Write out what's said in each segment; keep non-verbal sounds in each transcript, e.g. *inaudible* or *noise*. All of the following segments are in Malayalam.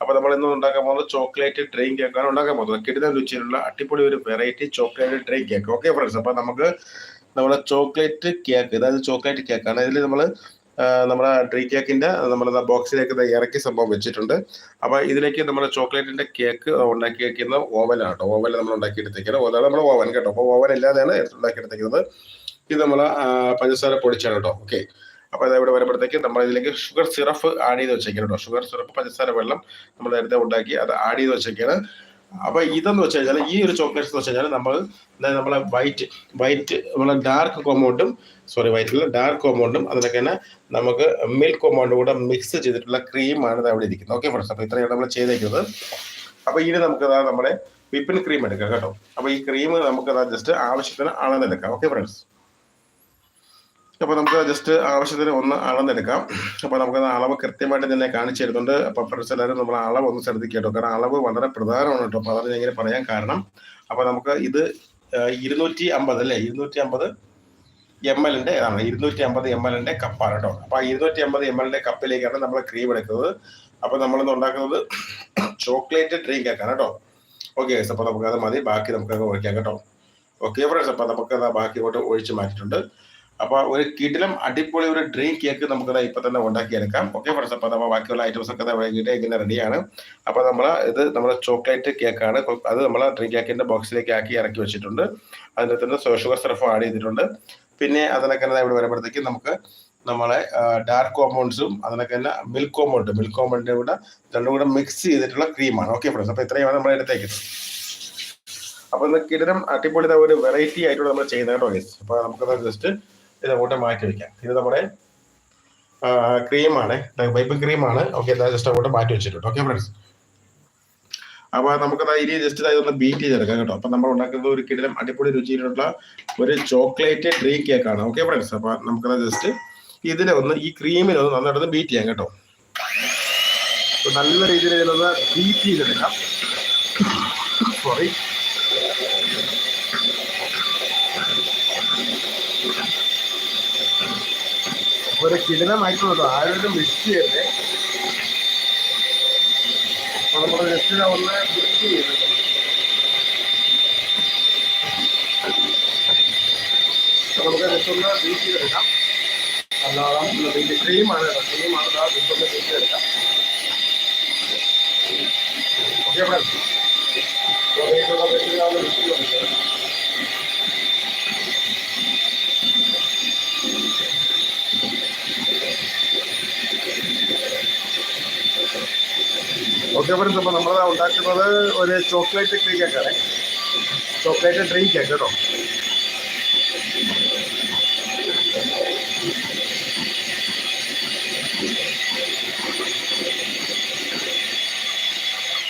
അപ്പൊ നമ്മൾ ഇന്ന് ഉണ്ടാക്കാൻ പോകുന്നത് ചോക്ലേറ്റ് ഡ്രെയിൻ കേക്കാണ് ഉണ്ടാക്കാൻ പോകുന്നത്. കിടുന്ന രുചിയിലുള്ള അടിപൊളി ഒരു variety chocolate dream cake. Okay friends അപ്പൊ നമുക്ക് നമ്മുടെ ചോക്ലേറ്റ് കേക്ക് അതായത് ചോക്ലേറ്റ് കേക്കാണ് ഇതിൽ നമ്മൾ നമ്മുടെ ഡ്രീ കേക്കിന്റെ നമ്മൾ ബോക്സിലേക്ക് ഇറക്കി സംഭവം വെച്ചിട്ടുണ്ട്. അപ്പൊ ഇതിലേക്ക് നമ്മുടെ ചോക്ലേറ്റിന്റെ കേക്ക് ഉണ്ടാക്കി വെക്കുന്ന ഓവനാണ് കേട്ടോ. ഓവൻ നമ്മൾ ഉണ്ടാക്കിയെടുത്തേക്കുന്നത് അതാണ് നമ്മൾ ഓവൻ കേട്ടോ. അപ്പോൾ ഓവൻ ഇല്ലാതെയാണ് ഉണ്ടാക്കിയെടുത്തേക്കുന്നത് ഇത് നമ്മൾ പഞ്ചസാര പൊടിച്ചാണ് കേട്ടോ. ഓക്കെ അപ്പോൾ അത് ഇവിടെ വരുമ്പോഴത്തേക്ക് നമ്മൾ ഇതിലേക്ക് ഷുഗർ സിറപ്പ് ആഡ് ചെയ്ത് വെച്ചേക്കണം ഷുഗർ സിറപ്പ് പഞ്ചസാര വെള്ളം നമ്മൾ നേരത്തെ ഉണ്ടാക്കി അത് ആഡ് ചെയ്ത് വെച്ചേക്കാണ്. അപ്പൊ ഇതെന്ന് വെച്ച് കഴിഞ്ഞാൽ ഈ ഒരു ചോക്ലേറ്റ്സ് എന്ന് വെച്ച് കഴിഞ്ഞാൽ നമ്മൾ നമ്മളെ വൈറ്റ് വൈറ്റ് നമ്മളെ ഡാർക്ക് കോമ്പൗണ്ടും സോറി വൈറ്റിൽ ഡാർക്ക് കോമ്പൗണ്ടും അതിനൊക്കെ തന്നെ നമുക്ക് മിൽക്ക് കോമ്പൗണ്ടും കൂടെ മിക്സ് ചെയ്തിട്ടുള്ള ക്രീമാണ് അവിടെ ഇരിക്കുന്നത്. ഓക്കെ ഫ്രണ്ട്സ് അപ്പോൾ ഇത്രയാണ് നമ്മൾ ചെയ്തേക്കുന്നത്. അപ്പോൾ ഇനി നമുക്ക് നമ്മുടെ വിപ്പിൻ ക്രീം എടുക്കാം കേട്ടോ. അപ്പോൾ ഈ ക്രീം നമുക്ക് ജസ്റ്റ് ആവശ്യത്തിന് അളന്നെടുക്കാം. ഓക്കെ ഫ്രണ്ട്സ് അപ്പോൾ നമുക്ക് ജസ്റ്റ് ആവശ്യത്തിന് ഒന്ന് അളന്നെടുക്കാം. അപ്പോൾ നമുക്ക് അളവ് കൃത്യമായിട്ട് തന്നെ കാണിച്ചു തരുന്നുണ്ട്. അപ്പോൾ ഫ്രണ്ട്സ് എല്ലാവരും നമ്മൾ അളവ് ഒന്ന് ശ്രദ്ധിക്കട്ടോ. കേട്ടോ കാരണം അളവ് വളരെ പ്രധാനമാണ് കേട്ടോ. അപ്പോൾ അതാണ് ഞാൻ ഇങ്ങനെ പറയാൻ കാരണം. അപ്പോൾ നമുക്ക് ഇത് ഇരുന്നൂറ്റി അമ്പത് അല്ലേ? ഇരുന്നൂറ്റി അമ്പത് എം എല്ലിന്റെ ഇതാണ് ഇരുന്നൂറ്റി അമ്പത് എം എല്ലിന്റെ കപ്പാണ് കേട്ടോ. അപ്പൊ ഇരുന്നൂറ്റി അമ്പത് എം എല്ലിന്റെ കപ്പിലേക്കാണ് നമ്മൾ ക്രീം എടുക്കുന്നത്. അപ്പൊ നമ്മളിന്ന് ഉണ്ടാക്കുന്നത് ചോക്ലേറ്റ് ഡ്രിങ്ക് ആക്കാൻ കേട്ടോ. ഓക്കെ അപ്പൊ നമുക്ക് അത് മതി. ബാക്കി നമുക്ക് ഒഴിക്കാം കേട്ടോ. ഓക്കെ ഫ്രണ്ട്സ് അപ്പൊ നമുക്ക് അത് ബാക്കി ഇങ്ങോട്ട് ഒഴിച്ച് മാറ്റിയിട്ടുണ്ട്. അപ്പൊ ഒരു കിടിലം അടിപൊളി ഒരു ഡ്രീം കേക്ക് നമുക്ക് ഇപ്പൊ തന്നെ ഉണ്ടാക്കിയെടുക്കാം. ഓക്കെ ഫ്രണ്ട്സ് അപ്പൊ നമ്മൾ ബാക്കിയുള്ള ഐറ്റംസ് ഒക്കെ വൈകിട്ട് ഇങ്ങനെ റെഡിയാണ് അപ്പൊ നമ്മൾ ഇത് നമ്മുടെ ചോക്ലേറ്റ് കേക്കാണ് അത് നമ്മൾ ഡ്രീം കേക്കിന്റെ ബോക്സിലേക്ക് ആക്കി ഇറക്കി വെച്ചിട്ടുണ്ട്. അതിന്റെ തന്നെ ഷുഗർ സിറഫ് ആഡ് ചെയ്തിട്ടുണ്ട്. പിന്നെ അതിനൊക്കെ ഇവിടെ വരുമ്പോഴത്തേക്ക് നമുക്ക് നമ്മളെ ഡാർക്ക് കോമ്പൗണ്ട്സും അതിനൊക്കെ തന്നെ മിൽക്ക് കോമ്പൗണ്ട് മിൽക്ക് കോമ്പൗണ്ടിന്റെ കൂടെ രണ്ടും കൂടെ മിക്സ് ചെയ്തിട്ടുള്ള ക്രീമാണ് ഓക്കെ ഫ്രണ്ട്സ് അപ്പൊ ഇത്രയാണ് നമ്മൾ എടുത്തേക്കുന്നത്. അപ്പൊ ഇന്ന് കിടനം അടിപൊളി ഒരു വെറൈറ്റി ആയിട്ടുള്ള നമ്മൾ ചെയ്യുന്ന കേട്ടോ അപ്പൊ നമുക്കത് ജസ്റ്റ് ഇത് അങ്ങോട്ട് മാറ്റി വെക്കാം. ഇത് നമ്മുടെ ക്രീമാണ്. വൈപ്പ് ക്രീമാണ്. ഓക്കെ ജസ്റ്റ് അങ്ങോട്ട് മാറ്റി വെച്ചിട്ടുണ്ട്. ഓക്കെ ഫ്രണ്ട്സ് അപ്പൊ നമുക്കത് ഇനി ജസ്റ്റ് ഇതൊന്ന് ബീറ്റ് ചെയ്തെടുക്കാം കേട്ടോ. അപ്പൊ നമ്മൾ ഉണ്ടാക്കുന്നത് ഒരു കിടിലം അടിപൊളി രുചിയിലുള്ള ഒരു ചോക്ലേറ്റ് ഡ്രീം കേക്കാണ് ഓക്കെ ഫ്രണ്ട്സ് അപ്പൊ നമുക്കത് ജസ്റ്റ് ഇതിനെ ഒന്ന് ഈ ക്രീമിനെ ഒന്ന് നന്നായിട്ട് ബീറ്റ് ചെയ്യാം കേട്ടോ. നല്ല രീതിയിൽ ഇതിലൊന്ന് ബീറ്റ് ചെയ്തെടുക്കാം. സോറി ഒരു കിടിലമായിട്ടുള്ളൂ ആരോടും മിക്സ് ചെയ്യട്ടെ അപ്പൊ നമ്മൾ ജസ്റ്റ് ഒന്ന് മിക്സ് ചെയ്യുന്നുണ്ട് നമുക്ക് ജസ്റ്റ് ഒന്ന് ബീറ്റ് ചെയ്തെടുക്കാം. ക്രീമാണ് ക്രീമാണ് ജസ്റ്റ് ഒന്ന് ചെയ്തെടുക്കാം. Okay friends mix okay friends അപ്പോൾ നമ്മൾ ഉണ്ടാക്കുന്നത് ഒരു ചോക്ലേറ്റ് ക്രീം കേക്കാണ് ചോക്ലേറ്റ് ഡ്രിങ്ക് കേക്ക് കേട്ടോ.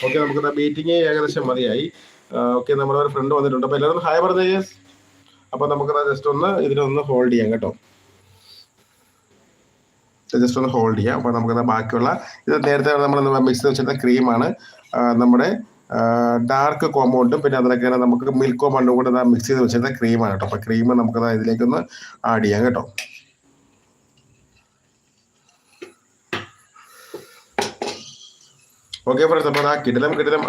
ഓക്കെ നമുക്ക് മീറ്റിംഗ് ഏകദേശം മതിയായി. ഓക്കെ നമ്മുടെ ഒരു ഫ്രണ്ട് വന്നിട്ടുണ്ട്. അപ്പോൾ എല്ലാവരും ഹായ് പറഞ്ഞേ അപ്പോൾ നമുക്കത് ജസ്റ്റ് ഒന്ന് ഇതിനൊന്ന് ഹോൾഡ് ചെയ്യാം കേട്ടോ. ജസ്റ്റ് ഒന്ന് ഹോൾഡ് ചെയ്യാം. അപ്പോൾ നമുക്ക് ബാക്കിയുള്ള ഇത് നേരത്തെ നമ്മൾ മിക്സ് വെച്ചിരുന്ന ക്രീമാണ് നമ്മുടെ ഡാർക്ക് കോമ്പൗണ്ടും പിന്നെ അതിലൊക്കെ നമുക്ക് മിൽക്ക് കോമ്പൗണ്ടും കൂടെ മിക്സ് ചെയ്ത് വെച്ചിരുന്ന ക്രീമാണ് കേട്ടോ. അപ്പോൾ ക്രീം നമുക്ക് ഇതിലേക്കൊന്ന് ആഡ് ചെയ്യാം കേട്ടോ. ഓക്കെ ഫ്രണ്ട്സ് അപ്പോൾ ആ കിടലം കിടിലം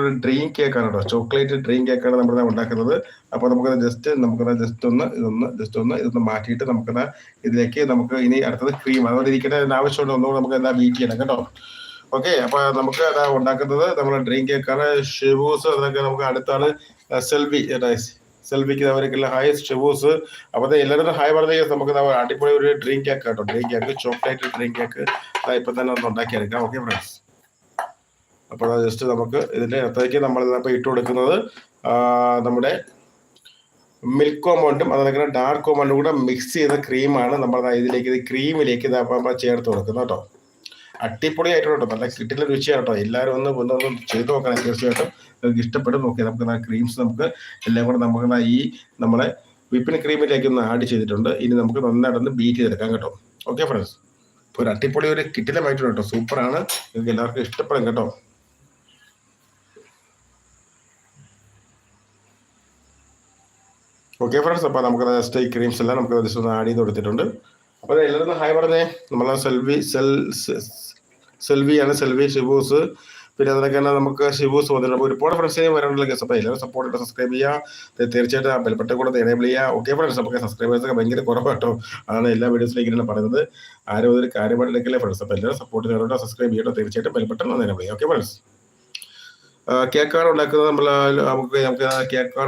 ഒരു ഡ്രീം കേക്കാണ് കേട്ടോ. ചോക്ലേറ്റ് ഡ്രീം കേക്കാണ് നമ്മൾ ഉണ്ടാക്കുന്നത്. അപ്പോൾ നമുക്കത് ജസ്റ്റ് നമുക്കത് ജസ്റ്റ് ഒന്ന് ഇതൊന്ന് ജസ്റ്റ് ഒന്ന് ഇതൊന്ന് മാറ്റിയിട്ട് നമുക്കത് ഇതിലേക്ക് നമുക്ക് ഇനി അടുത്തത് ക്രീം അതുകൊണ്ട് ഇരിക്കേണ്ട ആവശ്യമുണ്ട്. ഒന്നുകൂടെ നമുക്ക് എന്താ വീറ്റ് ചെയ്യണം കേട്ടോ. ഓക്കെ അപ്പൊ നമുക്ക് അതാ ഉണ്ടാക്കുന്നത് നമ്മുടെ ഡ്രീം കേക്കാണ് ഷിബൂസ് അതൊക്കെ നമുക്ക് അടുത്താണ്. സെൽവി സെൽവിക്ക് അവർക്കുള്ള ഹായ് ഷിബൂസ് അപ്പോൾ എല്ലാവരും ഹൈ പറഞ്ഞ നമുക്ക് അടിപൊളി ഒരു ഡ്രീം കേക്ക് കേട്ടോ. Dream cake chocolate dream cake ഇപ്പൊ തന്നെ ഒന്ന് ഉണ്ടാക്കിയെടുക്കാം. ഓക്കെ ഫ്രണ്ട്സ് അപ്പോൾ ജസ്റ്റ് നമുക്ക് ഇതിന്റെ അകത്തേക്ക് നമ്മൾ ഇപ്പോൾ ഇട്ട് കൊടുക്കുന്നത് നമ്മുടെ മിൽക്ക് കോമ്പൗണ്ടും അതുപോലെ ഡാർക്ക് കോമ്പൗണ്ടും കൂടെ മിക്സ് ചെയ്ത ക്രീമാണ് നമ്മൾ ഇതിലേക്ക് ഇത് ക്രീമിലേക്ക് നമ്മൾ ചേർത്ത് കൊടുക്കുന്നത് കേട്ടോ. അടിപൊളിയായിട്ട് കേട്ടോ നല്ല കിട്ടില്ല രുചിയാണ് കേട്ടോ. എല്ലാവരും ഒന്ന് ഒന്ന് ഒന്ന് ചെയ്ത് നോക്കണം തീർച്ചയായിട്ടും. നിങ്ങൾക്ക് ഇഷ്ടപ്പെടും ഓക്കെ നമുക്ക് ക്രീംസ് നമുക്ക് എല്ലാം കൂടെ നമുക്ക് ഈ നമ്മളെ വിപ്പിന് ക്രീമിലേക്ക് ഒന്ന് ആഡ് ചെയ്തിട്ടുണ്ട്. ഇനി നമുക്ക് നന്നായിട്ടൊന്ന് ബീറ്റ് ചെയ്തെടുക്കാം കേട്ടോ. ഓക്കെ ഫ്രണ്ട്സ് ഒരു അടിപൊളി ഒരു കിട്ടിലമായിട്ടുണ്ട് കേട്ടോ. സൂപ്പറാണ് നിങ്ങൾക്ക് എല്ലാവർക്കും ഇഷ്ടപ്പെടും കേട്ടോ. ഓക്കെ ഫ്രണ്ട്സ് അപ്പോൾ നമുക്ക് ജസ്റ്റ് ഈ ക്രീംസ് എല്ലാം നമുക്ക് ജസ്റ്റ് ആഡ് ചെയ്ത് കൊടുത്തിട്ടുണ്ട്. അപ്പോൾ എല്ലാവരും ഹായ് പറഞ്ഞേ. നമ്മളെ സെൽവി സെൽ സെൽവിയാണ് സെൽവി ഷിബൂസ്. പിന്നെ അതിനൊക്കെ തന്നെ നമുക്ക് ഷിബൂസ് വന്നിട്ടുണ്ട്. അപ്പോൾ ഒരുപാട് ഫ്രണ്ട്സിനെ വരാനുള്ള കേസ് അപ്പോൾ എല്ലാവരും സപ്പോർട്ട് ചെയ്ത് സബ്സ്ക്രൈബ് ചെയ്യുക തീർച്ചയായിട്ടും ആ ബെൽപെട്ട കൂടെ എനേബിൾ ചെയ്യുക ഓക്കെ ഫ്രണ്ട്സ് നമുക്ക് സബ്സ്ക്രൈബേഴ്സ് ഒക്കെ ഭയങ്കര കുറവാട്ടോ. അതാണ് എല്ലാ വീഡിയോസിലേക്ക് ഇങ്ങനെ പറയുന്നത്. ആരും ഒരു കാര്യമായിട്ടില്ലെങ്കിലേ ഫ്രണ്ട്സ് അപ്പോൾ എല്ലാവരും സപ്പോർട്ട് ചെയ്തോട്ടോ സബ്സ്ക്രൈബ് ചെയ്യട്ടോ. തീർച്ചയായിട്ടും ബെൽപെട്ടെന്ന് എനേബിൾ ചെയ്യുക ഓക്കെ ഫ്രണ്ട്സ് കേക്കാണ് ഉണ്ടാക്കുന്നത് നമ്മൾ നമുക്ക് നമുക്ക്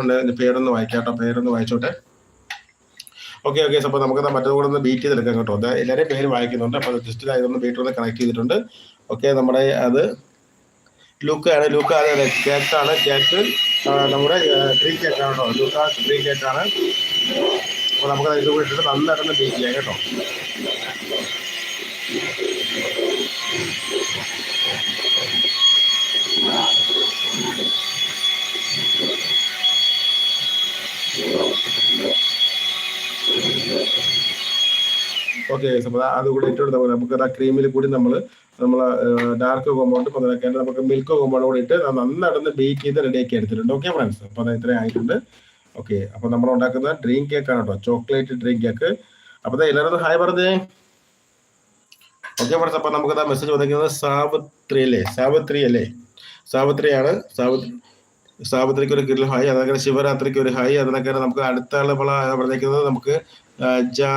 ഉണ്ട്. അതിന്റെ പേരൊന്ന് വായിക്കാട്ടോ പേരൊന്ന് വായിച്ചോട്ടെ. ഓക്കെ ഓക്കെ അപ്പോൾ നമുക്ക് മറ്റൊരു കൂടെ ഒന്ന് ബീറ്റ് ചെയ്തെടുക്കാം കേട്ടോ. അത് എല്ലാവരെയും പേര് വായിക്കുന്നുണ്ട്. അപ്പോൾ ജസ്റ്റ് ഇതൊന്ന് ബീറ്റ് ഒന്ന് കണക്ട് ചെയ്തിട്ടുണ്ട്. ഓക്കെ നമ്മുടെ അത് ലൂക്കാണ് ലൂക്ക അതെ കേക്കാണ് കേക്ക് നമ്മുടെ ട്രീ കേക്കാണ് കേട്ടോ. ലൂക്ക ട്രീ കേക്കാണ് അപ്പോൾ നമുക്ക് ഇത് കൂടെ ഇട്ടിട്ട് നന്നായിട്ടൊന്ന് ബീറ്റ് ചെയ്യാം കേട്ടോ. ഓക്കെ അപ്പോൾ അത് കൂടി ഇട്ട് കൊടുത്താൽ മതി. നമുക്ക് ആ ക്രീമിൽ കൂടി നമ്മൾ നമ്മൾ ഡാർക്ക് കോമ്പൗണ്ട് പതിനൊക്കെ നമുക്ക് മിൽക്ക് കോമ്പൗണ്ട് കൂടി ഇട്ട് നന്നായിട്ടൊന്ന് ബേക്ക് ചെയ്ത് റെഡിയാക്കി എടുത്തിട്ടുണ്ട്. ഓക്കെ ഫ്രണ്ട്സ് അപ്പോൾ അത് ഇത്രയും ആയിട്ടുണ്ട്. ഓക്കെ അപ്പോൾ നമ്മൾ ഉണ്ടാക്കുന്ന ഡ്രീം കേക്ക് ആണ് കേട്ടോ. ചോക്ലേറ്റ് ഡ്രീം കേക്ക് അപ്പോൾ എല്ലാവരും ഹായ് പറഞ്ഞേ. ഓക്കെ ഫ്രണ്ട്സ് അപ്പോൾ നമുക്ക് മെസ്സേജ് വന്നിരിക്കുന്നത് സാവിത്രി അല്ലേ സാവിത്രി അല്ലേ സാവിത്രിയാണ്. സാവിത്രി സാവിത്രിക്ക് ഒരു കിരൽ ഹായ് അതൊക്കെ ശിവരാത്രിക്ക് ഒരു ഹായ് അതിനൊക്കെ നമുക്ക് അടുത്ത ആൾ നമ്മൾ പറഞ്ഞിരിക്കുന്നത് നമുക്ക് ജാ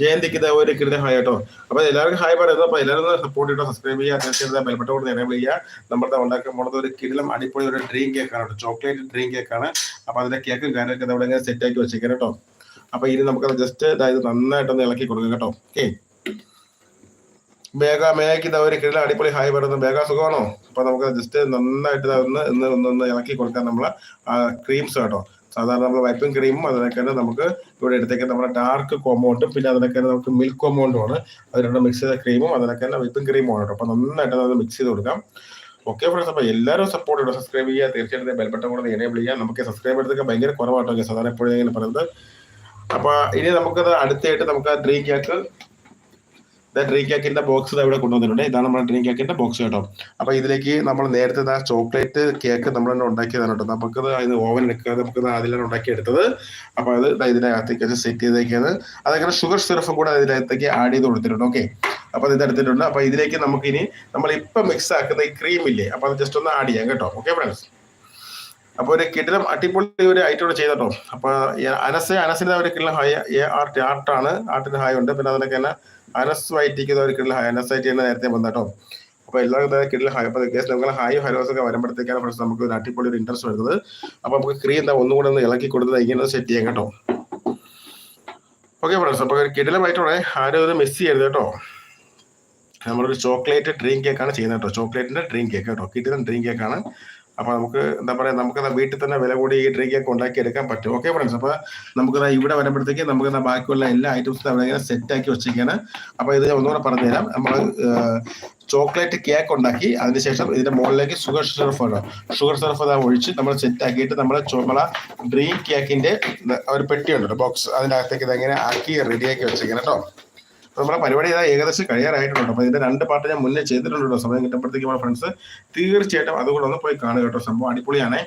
ജയന്തിക്ക് ഒരു കിരൽ ഹായ് കേട്ടോ. അപ്പൊ എല്ലാവർക്കും ഹായ് പറയുന്നത് അപ്പൊ എല്ലാവരും സപ്പോർട്ട് ചെയ്തോ സബ്സ്ക്രൈബ് ചെയ്യുക തീർച്ചയായിട്ടും ബെൽബട്ട കൂടെ എനേബിൾ ചെയ്യുക നമ്മുടെ ഉണ്ടാക്കാൻ പോണത് ഒരു കിരിലും അടിപൊളി ഒരു ഡ്രീം കേക്ക് ആണ് കേട്ടോ. ചോക്ലേറ്റ് ഡ്രീം കേക്ക് ആണ്. അപ്പൊ അതിന്റെ കേക്കും കാര്യമൊക്കെ ഇങ്ങനെ സെറ്റ് ആക്കി വെച്ചേക്കാം കേട്ടോ. അപ്പൊ ഇനി നമുക്കത് ജസ്റ്റ് ഇത് നന്നായിട്ടൊന്ന് ഇളക്കി കൊടുക്കാം കേട്ടോ. ഓക്കെ ബേഗ മേഘയ്ക്ക് ഇതാ ഒരു കിഴിൽ അടിപൊളി ഹായ് പറയുന്നത് ബേഗ സുഖമാണോ? അപ്പൊ നമുക്ക് ജസ്റ്റ് നന്നായിട്ട് ഒന്ന് ഇന്ന് ഒന്നൊന്ന് ഇറക്കി കൊടുക്കാൻ നമ്മളെ ക്രീംസ് കേട്ടോ. സാധാരണ നമ്മൾ വൈപ്പിംഗ് ക്രീമും അതിനൊക്കെ നമുക്ക് ഇവിടെ എടുത്തേക്ക് നമ്മുടെ ഡാർക്ക് കോമ്പൗണ്ടും പിന്നെ അതിനൊക്കെ നമുക്ക് മിൽക്ക് കോമ്പൗണ്ടും ആണ്. അതിനുള്ള മിക്സ് ചെയ്ത ക്രീമും അതിനൊക്കെ തന്നെ വൈപ്പിംഗ് ക്രീമും ആണ് കേട്ടോ. അപ്പൊ നന്നായിട്ട് അത് മിക്സ് ചെയ്ത് കൊടുക്കാം. ഓക്കെ ഫ്രണ്ട്സ് അപ്പൊ എല്ലാവരും സപ്പോർട്ട് ചെയ്യണം. സബ്സ്ക്രൈബ് ചെയ്യുക. തീർച്ചയായിട്ടും ബെൽബട്ടം കൂടെ എനേബിൾ ചെയ്യുക. നമുക്ക് സബ്സ്ക്രൈബ് എടുത്തൊക്കെ ഭയങ്കര കുറവാട്ടോ. സാധാരണ എപ്പോഴും ഇങ്ങനെ പറയുന്നത്. അപ്പൊ ഇനി നമുക്കത് അടുത്തായിട്ട് നമുക്ക് ഡ്രീം കേക്ക് ഡ്രീം കേക്കിന്റെ ബോക്സ് ഇവിടെ കൊണ്ടുവന്നിട്ടുണ്ട്. ഇതാണ് നമ്മുടെ ഡ്രീം കേക്കിന്റെ ബോക്സ് കേട്ടോ. അപ്പൊ ഇതിലേക്ക് നമ്മൾ നേരത്തെ ആ ചോക്ലേറ്റ് കേക്ക് നമ്മൾ തന്നെ ഉണ്ടാക്കിയതാണ് കേട്ടോ. നമുക്കത് അതിന് ഓവൻ എടുക്കാതെ നമുക്ക് അതിലാണ് ഉണ്ടാക്കി എടുത്തത് അപ്പൊ അത് ദാ വെച്ച് സെറ്റ് ചെയ്തേക്കാണ്. അതങ്ങനെ ഷുഗർ സിറഫും കൂടെ അതിനകത്തേക്ക് ആഡ് ചെയ്ത് കൊടുത്തിട്ടുണ്ട്. ഓക്കെ അപ്പൊ ഇത് എടുത്തിട്ടുണ്ട്. അപ്പൊ ഇതിലേക്ക് നമുക്ക് ഇനി നമ്മൾ ഇപ്പൊ മിക്സ് ആക്കുന്ന ഈ ക്രീം ഇല്ലേ? അപ്പൊ അത് ജസ്റ്റ് ഒന്ന് ആഡ് ചെയ്യാം കേട്ടോ. ഓക്കെ ഫ്രണ്ട്സ് അപ്പൊ ഒരു കിടിലം അടിപൊളി ഒരു ഐറ്റം ചെയ്തോ അപ്പൊ അനസ് അനസിന്റെ ഒരു കിടിലം ഹായ് ആർട്ട് ആർട്ടാണ് ആർട്ടിന് ഹായ് ഉണ്ട്. പിന്നെ അതിനൊക്കെ തന്നെ അനസ് വൈറ്റിക്ക് ഒരു കിടിലം ഹായ് അനസ് വൈറ്റി തന്നെ നേരത്തെ വന്നട്ടോ അപ്പൊ എല്ലാവർക്കും കിട്ടില്ല ഹായ് അപ്പൊ കേസ് നമുക്ക് ഹായ് ഹലോസ് ഒക്കെ വരുമ്പോഴത്തേക്കാണ് ഫ്രണ്ട്സ് നമുക്ക് ഒരു അടിപൊളി ഒരു ഇൻട്രസ്റ്റ് വരുന്നത്. അപ്പൊ നമുക്ക് ക്രീം എന്താ ഒന്നും കൂടെ ഒന്ന് ഇളക്കി കൊടുത്തത് ഇങ്ങനെ സെറ്റ് ചെയ്യാം കേട്ടോ. ഓക്കെ ഫ്രണ്ട്സ് അപ്പൊ കിടിലമായിട്ടോടെ ആരും ഇത് മിസ് ചെയ്യരുത് കേട്ടോ. നമ്മളൊരു ചോക്ലേറ്റ് ഡ്രീം കേക്കാണ് ചെയ്യുന്നത് കേട്ടോ. ചോക്ലേറ്റിന്റെ ഡ്രീം കേക്ക് കേട്ടോ. കിടിലൻ ഡ്രീം കേക്കാണ് അപ്പൊ നമുക്ക് എന്താ പറയാ നമുക്ക് വീട്ടിൽ തന്നെ വില കൂടി ഈ ഡ്രിങ്ക് കേക്ക് ഉണ്ടാക്കി എടുക്കാൻ പറ്റും. ഓക്കെ ഫ്രണ്ട്സ് അപ്പൊ നമുക്ക് ഇവിടെ വരുമ്പോഴത്തേക്ക് നമുക്ക് ബാക്കിയുള്ള എല്ലാ ഐറ്റംസും അവിടെ ഇങ്ങനെ സെറ്റ് ആക്കി വെച്ചിരിക്കുകയാണ്. അപ്പൊ ഇത് ഒന്നുകൂടെ പറഞ്ഞുതരാം. നമ്മൾ ചോക്ലേറ്റ് കേക്ക് ഉണ്ടാക്കി. അതിനുശേഷം ഇതിന്റെ മുകളിലേക്ക് ഷുഗർ സിറഫ് ആണ് ഷുഗർ സിറഫ് അത് ഒഴിച്ച് നമ്മൾ സെറ്റ് ആക്കിയിട്ട് നമ്മൾ നമ്മളെ ഡ്രീം കേക്കിന്റെ ഒരു പെട്ടി ഉണ്ടല്ലോ ബോക്സ് അതിന്റെ അകത്തേക്ക് ഇതെങ്ങനെ ആക്കി റെഡിയാക്കി വെച്ചിരിക്കണം കേട്ടോ. നമ്മുടെ പരിപാടി ഇതാ ഏകദേശം കഴിയാറായിട്ടുണ്ട് അപ്പൊ ഇതിന്റെ രണ്ട് പാട്ട് ഞാൻ മുന്നേ ചെയ്തിട്ടുണ്ടല്ലോ. സമയം കിട്ടുമ്പോഴത്തേക്ക് നമ്മുടെ ഫ്രണ്ട്സ് തീർച്ചയായിട്ടും അതുകൂടെ ഒന്ന് പോയി കാണുക കേട്ടോ. സംഭവം അടിപൊളിയാണേ.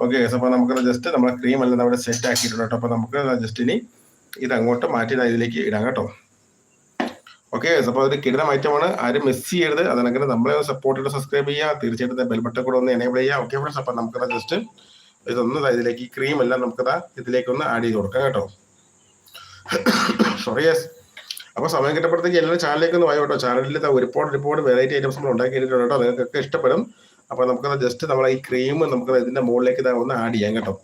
ഓക്കെ അപ്പൊ നമുക്ക് ജസ്റ്റ് നമ്മുടെ ക്രീം എല്ലാം അവിടെ സെറ്റ് ആക്കിയിട്ടുണ്ട് കേട്ടോ. അപ്പൊ നമുക്ക് ജസ്റ്റ് ഇനി ഇത് അങ്ങോട്ട് മാറ്റി ഇതിലേക്ക് ഇടാം കേട്ടോ. ഓക്കെ അപ്പോൾ ഒരു കിടന്ന മാറ്റമാണ് ആരും മിസ് ചെയ്യരുത്. അതിനങ്ങനെ നമ്മളെ സപ്പോർട്ട് ചെയ്ത് സബ്സ്ക്രൈബ് ചെയ്യുക. തീർച്ചയായിട്ടും ബെൽബട്ടൺ കൂടെ ഒന്ന് എനേബിൾ ചെയ്യുക. ഓക്കെ ഫ്രണ്ട്സ് അപ്പൊ നമുക്കത് ജസ്റ്റ് ഇതൊന്ന് ഇതിലേക്ക് ക്രീം എല്ലാം നമുക്കതാ ഇതിലേക്ക് ഒന്ന് ആഡ് ചെയ്ത് കൊടുക്കാം കേട്ടോ. *coughs* സോറി യെസ് അപ്പൊ സമയം കിട്ടപ്പോഴത്തേക്ക് എല്ലാ ചാനലിലേക്ക് ഒന്ന് വായോട്ടോ ചാനലിൽ ഒരുപാട് ഒരുപാട് വെറൈറ്റി ഐറ്റംസ് നമ്മൾ ഉണ്ടാക്കിയിട്ടുണ്ട് കേട്ടോ. നിങ്ങൾക്കൊക്കെ ഇഷ്ടപ്പെടും. അപ്പൊ നമുക്കത് ജസ്റ്റ് നമ്മളെ ഈ ക്രീം നമുക്ക് ഇതിന്റെ മുകളിലേക്ക് ഒന്ന് ആഡ് ചെയ്യാം കേട്ടോ.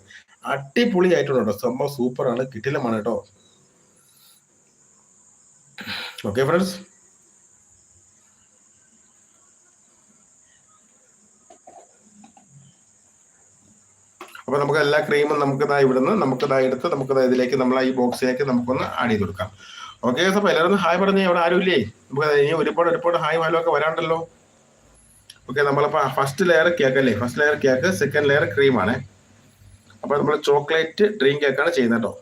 അടിപൊളി ആയിട്ടുണ്ട് കേട്ടോ. സംഭവം സൂപ്പറാണ് കിട്ടിലമാണ് കേട്ടോ. ഓക്കെ ഫ്രണ്ട്സ് അപ്പൊ നമുക്ക് എല്ലാ ക്രീമും നമുക്ക് ഇതാ ഇവിടുന്ന് നമുക്ക് ഇതാ എടുത്ത് നമുക്ക് ഇതിലേക്ക് നമ്മൾ ഈ ബോക്സിലേക്ക് നമുക്കൊന്ന് ആഡ് ചെയ്ത് കൊടുക്കാം. ഓക്കെ സപ്പ എല്ലാവരും ഹായ് പറഞ്ഞേ അവിടെ ആരുമില്ലേ? നമുക്ക് ഇനി ഒരുപാട് ഒരുപാട് ഹായ് ഹലോ ഒക്കെ വരാണ്ടല്ലോ. ഓക്കെ നമ്മളിപ്പോ ഫസ്റ്റ് ലെയർ കേക്ക് അല്ലേ? First layer cake second layer cream ആണ്. അപ്പൊ നമ്മൾ ചോക്ലേറ്റ് ഡ്രീം കേക്കാണ് ചെയ്യുന്നത് കേട്ടോ.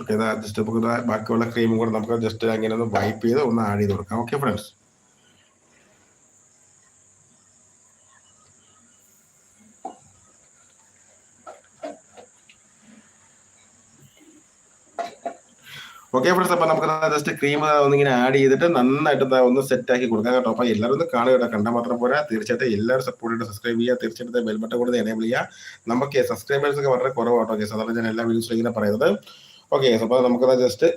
ഓക്കെ ജസ്റ്റ് നമുക്ക് ബാക്കിയുള്ള ക്രീമും കൂടെ നമുക്ക് ജസ്റ്റ് അങ്ങനെ ഒന്ന് വൈപ്പ് ചെയ്ത് ഒന്ന് ആഡ് ചെയ്ത് കൊടുക്കാം. ഓക്കെ ഫ്രണ്ട്സ് ഓക്കെ ഫ്രണ്ട്സ് അപ്പൊ നമുക്ക് ജസ്റ്റ് ക്രീം ഒന്നിങ്ങനെ ആഡ് ചെയ്തിട്ട് നന്നായിട്ട് ഒന്ന് സെറ്റ് ആക്കി കൊടുക്കാം കേട്ടോ. അപ്പൊ എല്ലാവരും ഒന്ന് കാണുക കേട്ടോ. കണ്ടാൽ മാത്രം പോരാ. തീർച്ചയായിട്ടും എല്ലാവരും സപ്പോർട്ട് ചെയ്ത് സബ്സ്ക്രൈബ് ചെയ്യുക. തീർച്ചയായിട്ടും ബെൽ ബട്ടൺ കൂടെ എനേബിൾ ചെയ്യുക. നമുക്ക് സബ്സ്ക്രൈബേഴ്സ് ഒക്കെ വളരെ കുറവാട്ടോ ഓക്കെ സാധാരണ ഞാൻ എല്ലാ വീഡിയോസിലും ഇങ്ങനെ പറയുന്നത്. ഓക്കെ അപ്പൊ നമുക്ക് ജസ്റ്റ്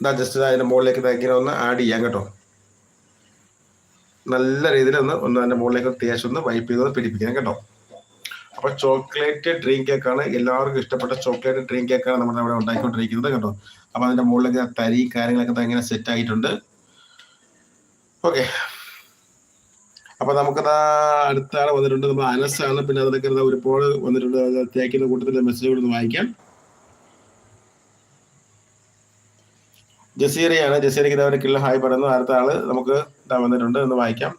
ഇതാ ജസ്റ്റ് അതിന്റെ മുകളിലേക്ക് ഇങ്ങനെ ഒന്ന് ആഡ് ചെയ്യാം കേട്ടോ. നല്ല രീതിയിൽ ഒന്ന് ഒന്ന് അതിന്റെ മുകളിലേക്ക് അത്യാവശ്യം ഒന്ന് വൈപ്പ് ചെയ്ത് പിടിപ്പിക്കണം കേട്ടോ. അപ്പൊ ചോക്ലേറ്റ് ഡ്രീം കേക്കാണ്. എല്ലാവർക്കും ഇഷ്ടപ്പെട്ട ചോക്ലേറ്റ് ഡ്രീം കേക്കാണ് നമ്മുടെ ഇവിടെ ഉണ്ടാക്കിക്കൊണ്ടിരിക്കുന്നത് കേട്ടോ അപ്പൊ അതിന്റെ മുകളിലേക്ക് തരി കാര്യങ്ങളൊക്കെ ഇങ്ങനെ സെറ്റ് ആയിട്ടുണ്ട്. ഓക്കെ അപ്പൊ നമുക്കത് അടുത്ത ആൾ വന്നിട്ടുണ്ട്. നമ്മൾ അനസാണ്. പിന്നെ അതിലൊക്കെ ദാ ഒരുപാട് വന്നിട്ടുണ്ട്. തേക്കുന്ന കൂട്ടത്തിന്റെ മെസ്സേജ് ഒന്ന് വായിക്കാം. ജസീറയാണ്. ജസീറയ്ക്ക് ഇതവരെ കിള്ള ഹായ് പറയുന്നു. അടുത്ത ആൾ നമുക്ക് വന്നിട്ടുണ്ട്. എന്ന് വായിക്കാം.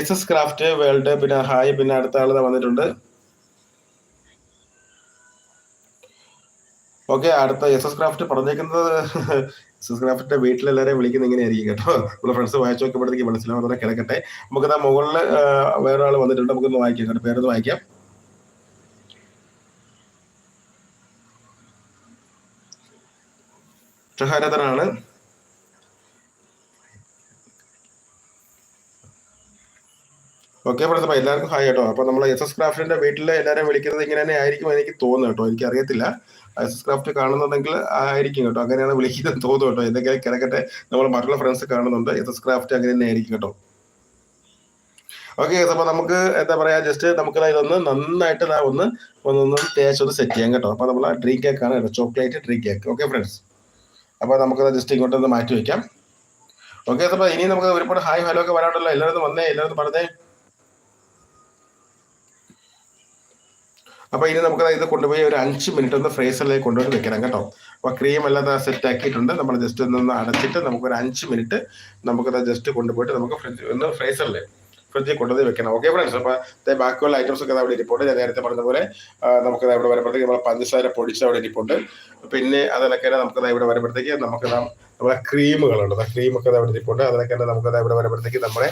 എസ് എസ് ക്രാഫ്റ്റ് വേൾഡ് പിന്നെ ഹായ് പിന്നെ അടുത്ത ആൾ വന്നിട്ടുണ്ട്. ഓക്കെ അടുത്ത എസ് എസ് ക്രാഫ്റ്റ് പറഞ്ഞേക്കുന്നത് *laughs* എസ് എസ് ക്രാഫ്റ്റിന്റെ വീട്ടിലെല്ലാവരെയും വിളിക്കുന്ന ഇങ്ങനെയായിരിക്കും കേട്ടോ. നമ്മുടെ ഫ്രണ്ട്സ് വായിച്ചു നോക്കുമ്പോഴത്തേക്ക് മനസ്സിലാവും അതോടെ കിടക്കട്ടെ. നമുക്ക് ആ മുകളിൽ വേറൊരാൾ വന്നിട്ടുണ്ട്. നമുക്കൊന്ന് വായിക്കാം കേട്ടോ. പേരൊന്ന് വായിക്കാം. ഷഹാരതനാണ് ഓക്കെ അപ്പൊ എല്ലാവർക്കും ഹായ് കേട്ടോ. അപ്പൊ നമ്മൾ എസ് എസ് ക്രാഫ്റ്റിന്റെ വീട്ടിൽ എല്ലാവരും വിളിക്കുന്നത് ഇങ്ങനെ തന്നെ ആയിരിക്കും എനിക്ക് തോന്നുന്നു കേട്ടോ. എനിക്ക് അറിയത്തില്ല എസ് എസ് ക്രാഫ്റ്റ് കാണുന്നുണ്ടെങ്കിൽ ആയിരിക്കും കേട്ടോ. അങ്ങനെയാണ് വിളിക്കുന്നത് തോന്നുന്നു കേട്ടോ. എന്തെങ്കിലും കിടക്കട്ടെ നമ്മൾ മറ്റുള്ള ഫ്രണ്ട്സ് കാണുന്നുണ്ട്. എസ് എസ് ക്രാഫ്റ്റ് അങ്ങനെ തന്നെ ആയിരിക്കും കേട്ടോ. ഓക്കെ അപ്പൊ നമുക്ക് എന്താ പറയാ? ജസ്റ്റ് നമുക്ക് ഇതൊന്ന് നന്നായിട്ട് ഒന്ന് ഒന്ന് ഒന്ന് തേച്ചൊന്ന് സെറ്റ് ചെയ്യാം കേട്ടോ. അപ്പൊ നമ്മൾ ഡ്രീം കേക്ക് ആണ് കേട്ടോ. Chocolate dream cake okay friends അപ്പൊ നമുക്ക് ജസ്റ്റ് ഇങ്ങോട്ടൊന്ന് മാറ്റി വെക്കാം. ഓക്കെ അപ്പൊ ഇനി നമുക്ക് ഒരുപാട് ഹായ് ഹലോ ഒക്കെ വരാണ്ടല്ലോ എല്ലാവരും വന്നേ. എല്ലാവരും പറഞ്ഞേ. അപ്പൊ ഇനി നമുക്ക് ഇത് കൊണ്ടുപോയി ഒരു അഞ്ച് മിനിറ്റ് ഒന്ന് ഫ്രേസറിലേക്ക് കൊണ്ടുപോയി വെക്കണം കേട്ടോ. അപ്പൊ ക്രീം എല്ലാം സെറ്റ് ആക്കിയിട്ടുണ്ട്. നമ്മൾ ജസ്റ്റ് ഒന്ന് അടച്ചിട്ട് നമുക്ക് ഒരു അഞ്ച് മിനിറ്റ് നമുക്കത് ജസ്റ്റ് കൊണ്ടുപോയിട്ട് നമുക്ക് ഫ്രിഡ്ജ് ഒന്ന് ഫ്രേസറിൽ ഫ്രിഡ്ജിൽ കൊണ്ടുപോയി വെക്കണം. ഓക്കെ ഫ്രണ്ട്സ് അപ്പൊ ബാക്കിയുള്ള ഐറ്റംസ് ഒക്കെ അവിടെ ഇരിപ്പുണ്ട്. ഞാൻ നേരത്തെ പറഞ്ഞ പോലെ നമുക്ക് ഇവിടെ വരുമ്പോഴത്തേക്ക് നമ്മൾ പഞ്ചസാര പൊടിച്ച് അവിടെ ഇരിപ്പുണ്ട്. പിന്നെ അതിനൊക്കെ നമുക്ക് ഇവിടെ വരുമ്പോഴത്തേക്ക് നമുക്ക് നമ്മുടെ ക്രീമുകളുണ്ട് ക്രീമൊക്കെ അവിടെ ഇരിപ്പുണ്ട്. അതിനൊക്കെ നമുക്ക് ഇവിടെ വരുമ്പോഴത്തേക്ക് നമ്മുടെ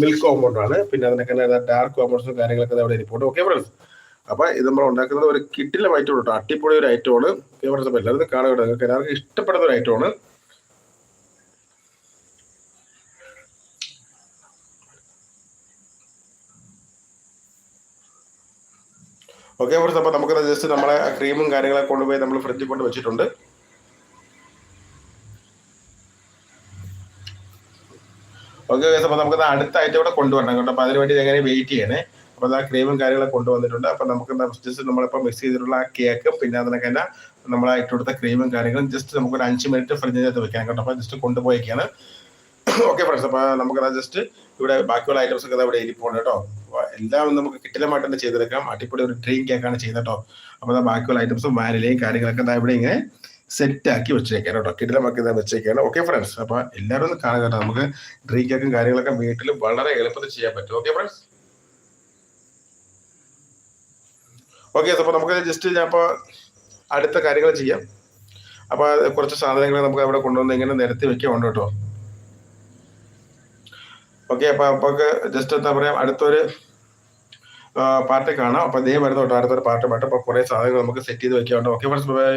മിൽക്ക് കോമ്പൗണ്ടാണ് പിന്നെ അതിനൊക്കെ ഡാർക്ക് കോമ്പൗണ്ട്സും കാര്യങ്ങളൊക്കെ അവിടെ ഇരിപ്പുണ്ട്. ഓക്കെ ഫ്രണ്ട്സ് അപ്പൊ ഇത് നമ്മൾ ഉണ്ടാക്കുന്നത് ഒരു കിട്ടിലെ ഐറ്റം കേട്ടോ. അട്ടിപ്പൊളി ഒരു ഐറ്റമാണ് ഫ്രണ്ട്സ് എല്ലാവരും കാണുക നിങ്ങൾക്ക് എല്ലാവർക്കും ഇഷ്ടപ്പെടുന്ന ഒരു ഐറ്റമാണ് ഓക്കെ ഫ്രണ്ട്സ് അപ്പൊ നമുക്ക് ജസ്റ്റ് നമ്മളെ ക്രീമും കാര്യങ്ങളൊക്കെ കൊണ്ടുപോയി നമ്മൾ ഫ്രിഡ്ജിൽ കൊണ്ട് വെച്ചിട്ടുണ്ട്. ഓക്കെ അപ്പൊ നമുക്ക് അടുത്ത ഐറ്റം കൂടെ കൊണ്ടുവരണം കേട്ടോ. അപ്പൊ അതിനുവേണ്ടി എങ്ങനെ വെയിറ്റ് ചെയ്യണേ. അപ്പൊ ആ ക്രീമും കാര്യങ്ങളൊക്കെ കൊണ്ടുവന്നിട്ടുണ്ട്. അപ്പൊ നമുക്ക് ജസ്റ്റ് നമ്മളിപ്പോ മിക്സ് ചെയ്തിട്ടുള്ള ആ കേക്കും പിന്നെ അതിനൊക്കെ തന്നെ നമ്മൾ കൊടുത്ത ക്രീമും കാര്യങ്ങളും ജസ്റ്റ് നമുക്ക് ഒരു അഞ്ച് മിനിറ്റ് ഫ്രിഡ്ജിനകത്ത് വെക്കാൻ കേട്ടോ. അപ്പൊ ജസ്റ്റ് കൊണ്ടുപോയിക്കാണ്. ഓക്കെ ഫ്രണ്ട്സ് അപ്പൊ നമുക്ക് ജസ്റ്റ് ഇവിടെ ബാക്കിയുള്ള ഐറ്റംസ് ഒക്കെ ഇവിടെ ഇരിപ്പുണ്ട് കേട്ടോ. എല്ലാം നമുക്ക് കിട്ടിലമായിട്ട് തന്നെ ചെയ്തെടുക്കാം. അടിപൊളി ഒരു ഡ്രീം കേക്കാണ് ചെയ്തട്ടോ അപ്പൊ ബാക്കിയുള്ള ഐറ്റംസും വാനിലയും കാര്യങ്ങളൊക്കെ ഇവിടെ ഇങ്ങനെ സെറ്റ് ആക്കി വെച്ചേക്കാണ് കേട്ടോ. കിടിലമാക്കി വെച്ചേക്കാണ്. ഓക്കെ ഫ്രണ്ട്സ് അപ്പൊ എല്ലാവരും ഒന്ന് കാണുക കേട്ടോ. നമുക്ക് ഡ്രീം കേക്കും കാര്യങ്ങളൊക്കെ വീട്ടിൽ വളരെ എളുപ്പത്തിൽ ചെയ്യാൻ പറ്റും. ഓക്കെ ഫ്രണ്ട്സ് ഓക്കെ അപ്പൊ നമുക്ക് ജസ്റ്റ് ഞാൻ ഇപ്പോൾ അടുത്ത കാര്യങ്ങൾ ചെയ്യാം. അപ്പോൾ കുറച്ച് സാധനങ്ങൾ നമുക്ക് അവിടെ കൊണ്ടുവന്ന് ഇങ്ങനെ നിരത്തി വെക്കാൻ കേട്ടോ. ഓക്കെ അപ്പോൾ അപ്പൊ ജസ്റ്റ് എന്താ പറയാ അടുത്തൊരു പാട്ട് കാണാം. അപ്പോൾ ഇതേ വരുന്ന അടുത്തൊരു പാട്ട് പാട്ട് അപ്പൊ കുറെ സാധനങ്ങൾ നമുക്ക് സെറ്റ് ചെയ്ത് വെക്കാം ഓക്കെ ഫ്രണ്ട്സ് ബൈ